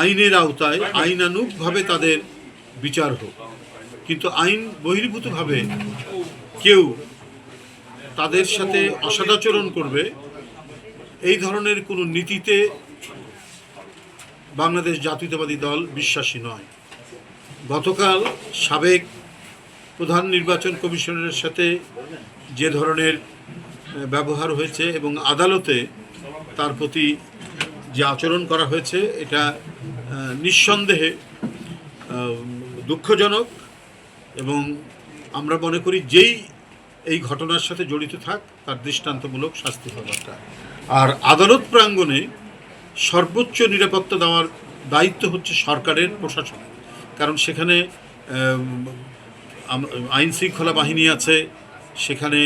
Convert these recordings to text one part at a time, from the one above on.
আইনের আওতায়, আইনানুগভাবে তাদের বিচার হোক। কিন্তু আইন বহির্ভূতভাবে কেউ তাদের সাথে অসদাচরণ করবে, এই ধরনের কোনো নীতিতে বাংলাদেশ জাতীয়তাবাদী দল বিশ্বাসী নয়। গতকাল সাবেক প্রধান নির্বাচন কমিশনারের সাথে যে ধরনের ব্যবহার হয়েছে এবং আদালতে তার প্রতি যে আচরণ করা হয়েছে, এটা নিঃসন্দেহে দুঃখজনক এবং আমরা মনে করি যেই এই ঘটনার সাথে জড়িত থাক, তার দৃষ্টান্তমূলক শাস্তি হওয়া দরকার। আর আদালত প্রাঙ্গণে সর্বোচ্চ নিরাপত্তা দেওয়ার দায়িত্ব হচ্ছে সরকারের প্রশাসনের কারণ সেখানে আইন শৃঙ্খলা বাহিনী আছে, সেখানে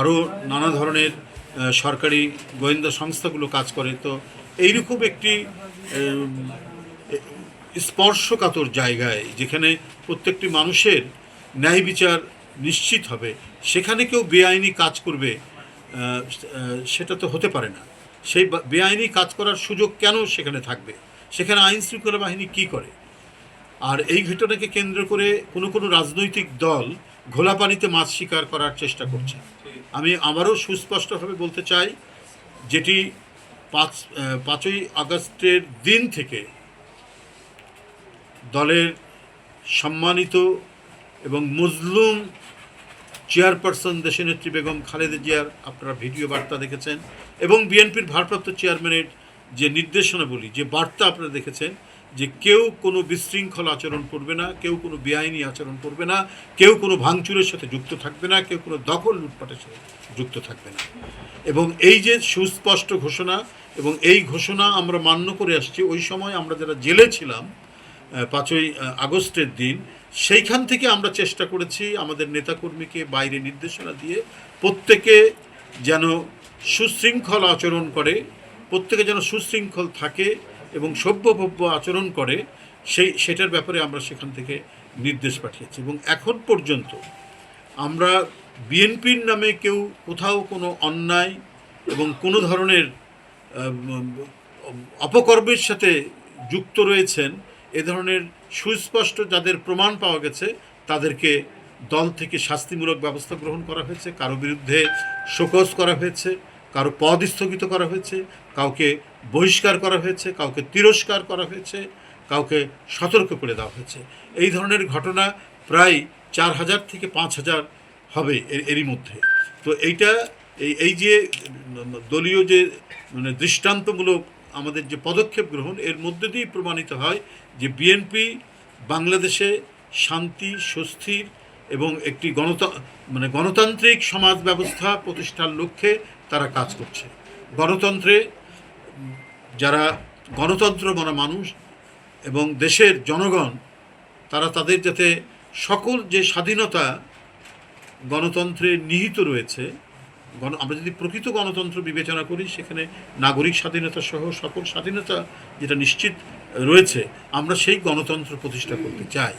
আরও নানা ধরনের সরকারি গোয়েন্দা সংস্থাগুলো কাজ করে। তো এইরকম একটি স্পর্শকাতর জায়গায় যেখানে প্রত্যেকটি মানুষের ন্যায় বিচার নিশ্চিত হবে, সেখানে কেউ বেআইনি কাজ করবে সেটা তো হতে পারে না। সেই বেআইনি কাজ করার সুযোগ কেন সেখানে থাকবে? সেখানে আইন শৃঙ্খলা বাহিনী কী করে? আর এই ঘটনাকে কেন্দ্র করে কোনো কোনো রাজনৈতিক দল ঘোলা পানিতে মাছ শিকার করার চেষ্টা করছে। আমি আবারও সুস্পষ্টভাবে বলতে চাই, যেটি পাঁচ পাঁচই আগস্টের দিন থেকে দলের সম্মানিত এবং মুজলুম চেয়ারপারসন দেশনেত্রী বেগম খালেদা জিয়ার আপনারা ভিডিও বার্তা দেখেছেন এবং বিএনপির ভারপ্রাপ্ত চেয়ারম্যানের যে নির্দেশনাবলী, যে বার্তা আপনারা দেখেছেন যে কেউ কোনো বিশৃঙ্খল আচরণ করবে না, কেউ কোনো বেআইনি আচরণ করবে না, কেউ কোনো ভাঙচুরের সাথে যুক্ত থাকবে না, কেউ কোনো দখল লুটপাটের সাথে যুক্ত থাকবে না। এবং এই যে সুস্পষ্ট ঘোষণা এবং এই ঘোষণা আমরা মান্য করে আসছি, ওই সময় আমরা যারা জেলে ছিলাম পাঁচই আগস্টের দিন, সেইখান থেকে আমরা চেষ্টা করেছি আমাদের নেতাকর্মীকে বাইরে নির্দেশনা দিয়ে প্রত্যেকে যেন সুশৃঙ্খল আচরণ করে, প্রত্যেকে যেন সুশৃঙ্খল থাকে এবং সভ্যভব্য আচরণ করে, সেই, সেটার ব্যাপারে আমরা সেখান থেকে নির্দেশ পাঠিয়েছি। এবং এখন পর্যন্ত আমরা বিএনপির নামে কেউ কোথাও কোনো অন্যায় এবং কোনো ধরনের অপকর্মের সাথে যুক্ত রয়েছেন, এ ধরনের সুস্পষ্ট যাদের প্রমাণ পাওয়া গেছে, তাদেরকে দল থেকে শাস্তিমূলক ব্যবস্থা গ্রহণ করা হয়েছে, কারও বিরুদ্ধে শোকজ করা হয়েছে। কারও পদ স্থগিত করা হয়েছে, কাউকে বহিষ্কার করা হয়েছে, কাউকে তিরস্কার করা হয়েছে, কাউকে সতর্ক করে দেওয়া হয়েছে। এই ধরনের ঘটনা প্রায় চার হাজার থেকে পাঁচ হাজার হবে এর- এরই মধ্যে। তো এইটা, এই এই যে, দলীয় যে মানে দৃষ্টান্তমূলক আমাদের যে পদক্ষেপ গ্রহণ, এর মধ্যে দিয়েই প্রমাণিত হয় যে বিএনপি বাংলাদেশে শান্তি সুস্থির এবং একটি গণত মানে গণতান্ত্রিক সমাজ ব্যবস্থা প্রতিষ্ঠার লক্ষ্যে তারা কাজ করছে। গণতন্ত্রে যারা গণতন্ত্র মনা মানুষ এবং দেশের জনগণ, তারা তাদের যাতে সকল যে স্বাধীনতা গণতন্ত্রে নিহিত রয়েছে, গণ, আমরা যদি প্রকৃত গণতন্ত্র বিবেচনা করি, সেখানে নাগরিক স্বাধীনতা সহ সকল স্বাধীনতা যেটা নিশ্চিত রয়েছে, আমরা সেই গণতন্ত্র প্রতিষ্ঠা করতে চাই।